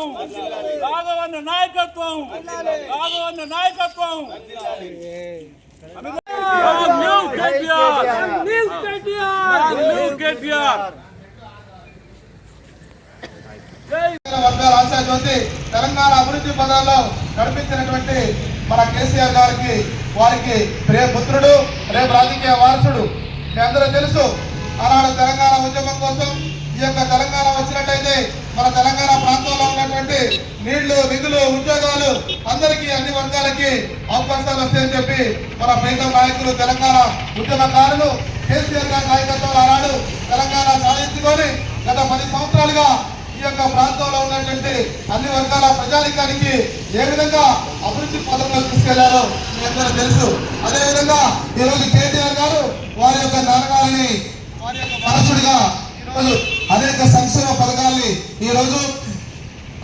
నాయకత్వం. రాఘవన్న నాయకత్వం. రాఘవన్న నాయకత్వం. New KTR new KTR new KTR వర్గాల ఆశాజ్యోతి తెలంగాణ అభివృద్ధి పదాల్లో నడిపించినటువంటి మన కేసీఆర్ గారికి వారికి పుత్రుడు రేపు రాజకీయ వారసుడు. మీ అందరూ తెలుసు ఆనాడు తెలంగాణ ఉద్యమం కోసం ఈ యొక్క తెలంగాణ వచ్చినట్టయితే మన తెలంగాణ ప్రాంతంలో ఉన్నటువంటి నీళ్ళు నిధులు ఉద్యోగాలు అందరికీ అన్ని వర్గాలకి అవకాశాలు వస్తాయని చెప్పి మన ప్రీతం నాయకులు తెలంగాణ ఉద్యమకారులు కేసీఆర్ గారి నాయకత్వంలో ఆనాడు తెలంగాణ సాధించుకొని గత పది సంవత్సరాలుగా ఈ యొక్క ప్రాంతంలో ఉన్నటువంటి అన్ని వర్గాల ప్రజానికానికి ఏ విధంగా అభివృద్ధి పదంలో తీసుకెళ్ళారో మీ అందరూ తెలుసు. అదేవిధంగా ఈరోజు కేటీఆర్ గారు వారి యొక్క నాన్నగారిని వారి యొక్క వారసుడిగా అనేక సంక్షేమ పథకాల్ని ఈ రోజు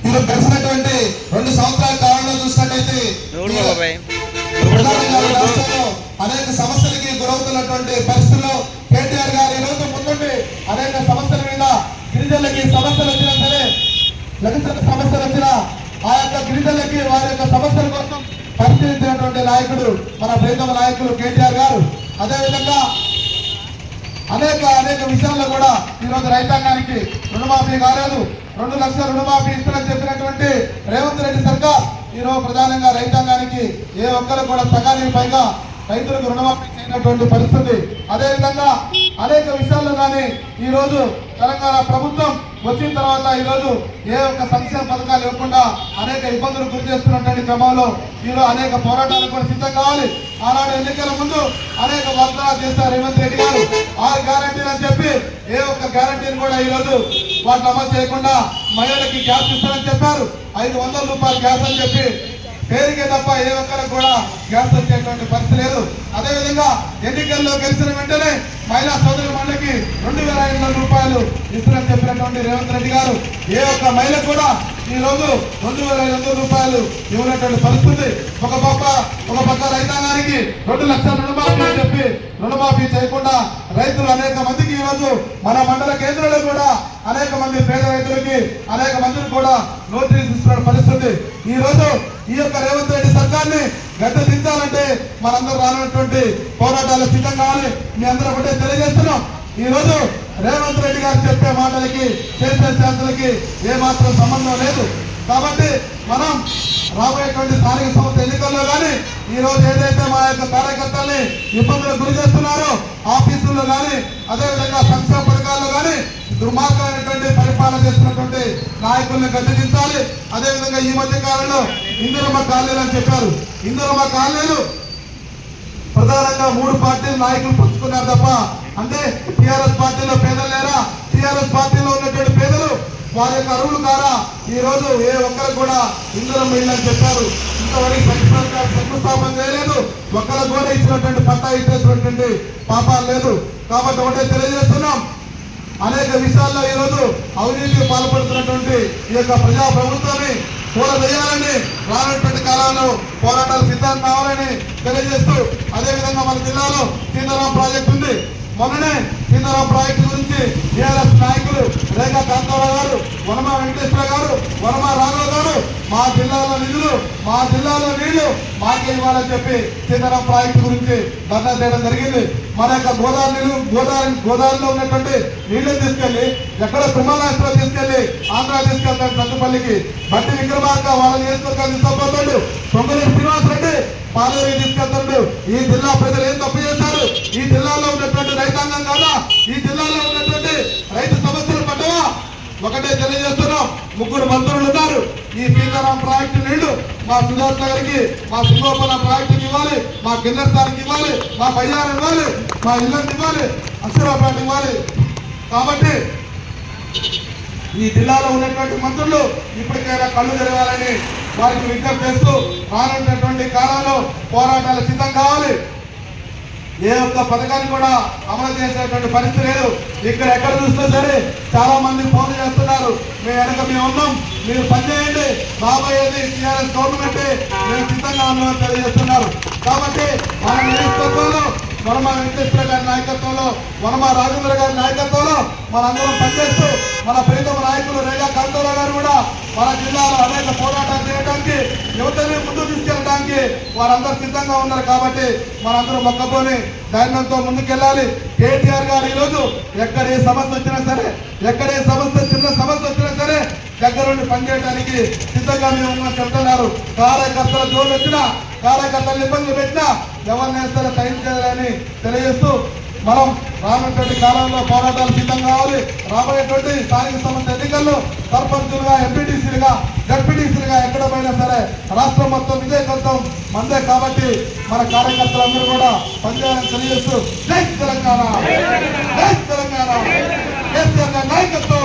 మీరు గడిచినటువంటి రెండు సంవత్సరాల కాలంలో చూసినట్టయితే అనేక సమస్యలకి గురవుతున్నటువంటి పరిస్థితుల్లో కేటీఆర్ గారు ఈ రోజు ముందుండి అనేక సమస్యల మీద గిరిజనులకి సమస్యలు వచ్చినా సరే లభించిన సమస్యలు వచ్చినా ఆ యొక్క గిరిజనులకి వారి యొక్క సమస్యల కోసం పరిశీలించినటువంటి నాయకుడు మన ప్రీతమ నాయకులు కేటీఆర్ గారు. అదేవిధంగా అనేక అనేక విషయాల్లో కూడా ఈ రోజు రైతాంగానికి రుణమాఫీ కాలేదు. రెండు లక్షల రుణమాఫీ ఇస్తారని చెప్పినటువంటి రేవంత్ రెడ్డి సర్కార్ ఈ రోజు ప్రధానంగా రైతాంగానికి ఏ ఒక్కరు కూడా సగానికి పైగా రైతులకు రుణమాఫీ చేయనటువంటి పరిస్థితి. అదేవిధంగా అనేక విషయాల్లో కానీ ఈరోజు తెలంగాణ ప్రభుత్వం వచ్చిన తర్వాత ఈ రోజు ఏ ఒక్క సంక్షేమ పథకాలు ఇవ్వకుండా అనేక ఇబ్బందులు గురి చేస్తున్నటువంటి క్రమంలో ఈరోజు అనేక పోరాటాలకు కూడా సిద్ధం కావాలి. ఆనాడు ఎన్నికల ముందు అనేక వాగ్దానాలు చేశారు రేవంత్ రెడ్డి గారు. ఆరు గ్యారంటీలు అని చెప్పి ఏ ఒక్క గ్యారంటీని కూడా ఈ రోజు వాటిని అమలు చేయకుండా మహిళలకి గ్యాస్ ఇస్తారని చెప్పారు. ఐదు వందల రూపాయలు గ్యాస్ అని చెప్పి పేరుకే తప్ప ఏ ఒక్కరికి కూడా గ్యాస్ వచ్చేటువంటి పరిస్థితి లేదు. అదేవిధంగా ఎన్నికల్లో గెలిచిన వెంటనే మహిళా సోదరి మండలికి రెండు వేల ఐదు వందల రూపాయలు ఇస్తారని చెప్పినటువంటి రేవంత్ రెడ్డి గారు. ఏ ఒక్క మహిళ కూడా ఈ రోజు రెండు వేల ఐదు వందల రూపాయలు ఇవ్వనటువంటి పరిస్థితి. ఒక పక్క ఒక పక్క రైతాంగానికి రెండు లక్షల రుణమాఫీ అని చెప్పి రుణమాఫీ చేయకుండా రైతులు అనేక మందికి ఈ రోజు మన మండల కేంద్రంలో కూడా అనేక మంది పేద రైతులకి అనేక మందికి కూడా నోటీస్ ఇస్తున్న పరిస్థితి. ఈ రోజు ఈ యొక్క రేవంత్ రెడ్డి సర్కార్ని గడ్డ దించాలంటే మనందరూ రానటువంటి పోరాటాలు సిద్ధం కావాలి. మీ అందరూ ఒకటే తెలియజేస్తున్నాం. ఈ రోజు రేవంత్ రెడ్డి గారు చెప్పే మాటలకి చేసే శాస్త్రలకి ఏమాత్రం సంబంధం లేదు. కాబట్టి మనం రాబోయేటువంటి స్థానిక సంస్థ ఎన్నికల్లో కానీ ఈ రోజు ఏదైతే మా యొక్క కార్యకర్తల్ని ఇబ్బందులకు గురి చేస్తున్నారో ఆఫీసుల్లో కానీ అదేవిధంగా సంక్షేమ పథకాల్లో కానీ దుర్మార్గమైనటువంటి పరిపాలన చేస్తున్నటువంటి నాయకుల్ని గద్దెదించాలి. అదేవిధంగా ఈ మధ్య కాలంలో ఇందిరమ్మ కాలనీలు అని చెప్పారు. ఇందిరమ్మ కాలనీలు ప్రధానంగా మూడు పార్టీల నాయకులు పుచ్చుకున్నారు తప్ప అంటే టిఆర్ఎస్ పార్టీలో పేదలు లేరా? టిఆర్ఎస్ పార్టీలో ఉన్నటువంటి పేదలు వారి యొక్క అరువులు కారా? ఈ రోజు ఏ ఒక్కరు కూడా ఇందులో అని చెప్పారు. ఇంతవరకు శంకుస్థాపన చేయలేదు. ఒక్కరు కూడా ఇచ్చినటువంటి పట్టా ఇచ్చేసినటువంటి పాపాలు లేదు. కాబట్టి ఒకటే తెలియజేస్తున్నాం. అనేక విషయాల్లో ఈ రోజు అవినీతికి పాల్పడుతున్నటువంటి ఈ యొక్క ప్రజా ప్రభుత్వాన్ని కూలదేయాలని రానటువంటి కాలంలో పోరాటాలు సిద్ధం కావాలని తెలియజేస్తూ అదేవిధంగా మన జిల్లాలో సీతారాం ప్రాజెక్టు ఉంది. మొన్ననే సీతారాం ప్రాజెక్టు గురించి టీఆర్ఎస్ నాయకులు రేఖా కాంతారావు గారు వనమా వెంకటేశ్వర గారు వనమా రాఘవ గారు మా జిల్లాలో నిధులు మా జిల్లాలో నీళ్ళు మాకే ఇవ్వాలని చెప్పి సీతారాం ప్రాజెక్టు గురించి ధర్నా చేయడం జరిగింది. మన యొక్క గోదావరి నీళ్ళు గోదావరి గోదావరిలో ఉన్నటువంటి నీళ్ళను తీసుకెళ్ళి ఎక్కడ కుంభరాష్ట్రంలో తీసుకెళ్ళి ఆంధ్ర తీసుకెళ్తాడు సత్తుపల్లికి బట్టి విక్రమార్క వాళ్ళ నియోజకవర్గాన్ని తీసుకుపోతాడు పొంగలి శ్రీనివాస్ రెడ్డి పాలేరు తీసుకెళ్తాడు. ఈ జిల్లా ప్రజలు ఏం తప్పు ఈ జిల్లాలో ఉన్నటువంటి రైతాంగం కాదా? ఈ జిల్లాలో ఉన్నటువంటి రైతు సమస్యలు పట్టవా? ఒకటే తెలియజేస్తున్నాం. ముగ్గురు మంత్రులు ఉన్నారు. ఈ సీతారాం ప్రాజెక్టు నీళ్ళు మా సుధార్ నగర్కి మా సింగోపల్లం ప్రాజెక్టుకి ఇవ్వాలి మా కిందస్థానికి ఇవ్వాలి మా బయ్యారం ఇవ్వాలి మా ఇల్లంకి ఇవ్వాలి అక్షరాపేట ఇవ్వాలి. కాబట్టి ఈ జిల్లాలో ఉన్నటువంటి మంత్రులు ఇప్పటికైనా కళ్ళు తెరవాలని వారికి విజ్ఞప్తి చేస్తూ రానున్నటువంటి కాలంలో పోరాటాలు సిద్ధం కావాలి. ఏ ఒక్క పథకాన్ని కూడా అమలు చేసేటువంటి పరిస్థితి లేదు. ఇక్కడ ఎక్కడ చూసినా సరే చాలా మంది ఫోన్ చేస్తున్నారు. మేము వెనక మేము ఉన్నాం. మీరు పనిచేయండి. రాబోయేది టీఆర్ఎస్ గవర్నమెంట్ మేము సిద్ధంగా ఉన్నామని తెలియజేస్తున్నారు. కాబట్టి మన నియోజకవర్గంలో వనమా వెంకటేశ్వర గారి నాయకత్వంలో వనమా రాజేంద్ర గారి నాయకత్వంలో మనందరం పనిచేస్తూ మన ప్రీతమ నాయకులు రేగా కాంతారావు గారు కూడా మన జిల్లాలో అనేక పోరాటాలు చేయడానికి యువతని ముందు తీసుకెళ్ళడానికి వారందరూ సిద్ధంగా ఉన్నారు కాబట్టి మనందరం మొక్కపోని ధైర్యంతో ముందుకెళ్ళాలి. కేటీఆర్ గారు ఈరోజు ఎక్కడ ఏ సమస్య వచ్చినా సరే ఎక్కడ ఏ సమస్య చిన్న సమస్య వచ్చినా సరే దగ్గరుండి పనిచేయడానికి సిద్ధంగా మేము చెప్తున్నారు కార్యకర్తల జోలు వచ్చినా కార్యకర్తలు ఇబ్బందులు పెట్టినా ఎవరిని వేస్తారో చేయాలని తెలియజేస్తూ మనం రానటువంటి కాలంలో పోరాటాలు సిద్ధం కావాలి రాబోయేటువంటి స్థానిక సంస్థ ఎన్నికల్లో సర్పంచులుగా ఎంపీటీసీలుగా జడ్పీటీసీలుగా ఎక్కడ పోయినా సరే రాష్ట్రం మొత్తం విజయవంతం మందే కాబట్టి మన కార్యకర్తలందరూ కూడా పనిచేయాలని తెలియజేస్తూ జై తెలంగాణ జై తెలంగాణ కేసీఆర్ నాయకత్వం